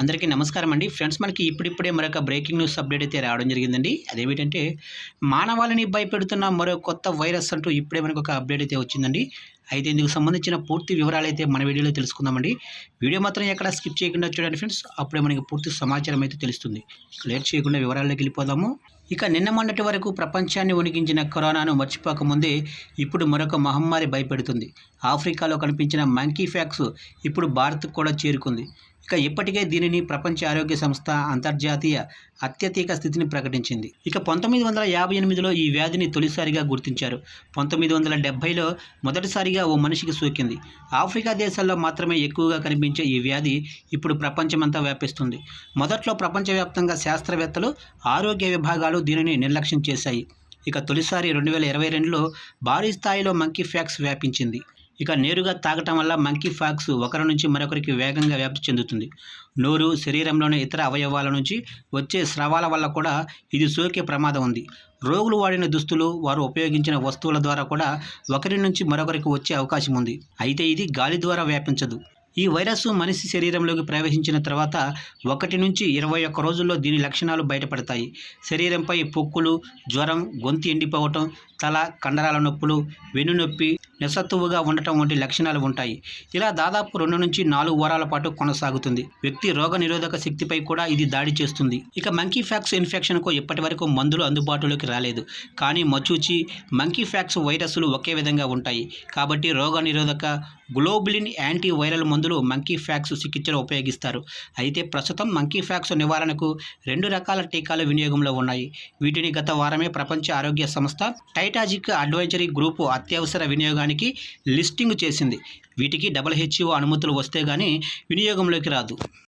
అందరికీ నమస్కారం అండి. ఫ్రెండ్స్ మనకి ఇప్పుడిప్పుడే మరొక బ్రేకింగ్ న్యూస్ అప్డేట్ అయితే రావడం జరిగిందండి. అదేమిటంటే మానవాళిని భయపెడుతున్న మరో కొత్త వైరస్ అంటూ ఇప్పుడే మనకు ఒక అప్డేట్ అయితే వచ్చిందండి. అయితే ఇందుకు సంబంధించిన పూర్తి వివరాలు అయితే మన వీడియోలో తెలుసుకుందామండి. వీడియో మాత్రం ఎక్కడ స్కిప్ చేయకుండా చూడండి ఫ్రెండ్స్. అప్పుడే మనకి పూర్తి సమాచారం అయితే తెలుస్తుంది. క్లియర్ చేయకుండా వివరాల్లోకి వెళ్ళిపోదాము. ఇక నిన్న మొన్నటి వరకు ప్రపంచాన్ని వణికించిన కరోనాను మర్చిపోకముందే ఇప్పుడు మరొక మహమ్మారి భయపెడుతుంది. ఆఫ్రికాలో కనిపించిన మంకీ ఫ్యాక్స్ ఇప్పుడు భారత్కు కూడా చేరుకుంది. ఇక ఇప్పటికే దీనిని ప్రపంచ ఆరోగ్య సంస్థ అంతర్జాతీయ అత్యధిక స్థితిని ప్రకటించింది. ఇక పంతొమ్మిది వందల యాభై ఎనిమిదిలో ఈ వ్యాధిని తొలిసారిగా గుర్తించారు. పంతొమ్మిది వందల డెబ్బైలో మొదటిసారిగా ఓ మనిషికి సోకింది. ఆఫ్రికా దేశాల్లో మాత్రమే ఎక్కువగా కనిపించే ఈ వ్యాధి ఇప్పుడు ప్రపంచమంతా వ్యాపిస్తుంది. మొదట్లో ప్రపంచవ్యాప్తంగా శాస్త్రవేత్తలు ఆరోగ్య విభాగాలు దీనిని నిర్లక్ష్యం చేశాయి. ఇక తొలిసారి రెండు వేల ఇరవై రెండులో భారీ స్థాయిలో మంకీ ఫ్యాక్స్ వ్యాపించింది. ఇక నేరుగా తాగటం వల్ల మంకీ ఫాక్స్ ఒకరి నుంచి మరొకరికి వేగంగా వ్యాప్తి చెందుతుంది. నోరు శరీరంలోని ఇతర అవయవాల నుంచి వచ్చే స్రవాల వల్ల కూడా ఇది సోకే ప్రమాదం ఉంది. రోగులు వాడిన దుస్తులు వారు ఉపయోగించిన వస్తువుల ద్వారా కూడా ఒకరి నుంచి మరొకరికి వచ్చే అవకాశం ఉంది. అయితే ఇది గాలి ద్వారా వ్యాపించదు. ఈ వైరస్ మనిషి శరీరంలోకి ప్రవేశించిన తర్వాత ఒకటి నుంచి ఇరవై ఒక్క రోజుల్లో దీని లక్షణాలు బయటపడతాయి. శరీరంపై పొక్కులు జ్వరం గొంతు ఎండిపోవటం తల కండరాల నొప్పులు వెన్నునొప్పి నిస్సత్తువుగా ఉండటం వంటి లక్షణాలు ఉంటాయి. ఇలా దాదాపు రెండు నుంచి నాలుగు వారాల పాటు కొనసాగుతుంది. వ్యక్తి రోగ నిరోధక శక్తిపై కూడా ఇది దాడి చేస్తుంది. ఇక మంకీ ఫ్యాక్స్ ఇన్ఫెక్షన్కు ఇప్పటి వరకు మందులు అందుబాటులోకి రాలేదు. కానీ మచూచి మంకీ ఫ్యాక్స్ వైరస్లు ఒకే విధంగా ఉంటాయి. కాబట్టి రోగ నిరోధక గ్లోబులిన్ యాంటీ వైరల్ మందులు మంకీ ఫ్యాక్స్ చికిత్సలో ఉపయోగిస్తారు. అయితే ప్రస్తుతం మంకీ ఫ్యాక్స్ నివారణకు రెండు రకాల టీకాలు వినియోగంలో ఉన్నాయి. వీటిని గత వారమే ప్రపంచ ఆరోగ్య సంస్థ టైటాజిక్ అడ్వైజరీ గ్రూపు అత్యవసర వినియోగానికి లిస్టింగ్ చేసింది. వీటికి డబ్ల్యూహెచ్ఓ అనుమతులు వస్తే గానీ వినియోగంలోకి రాదు.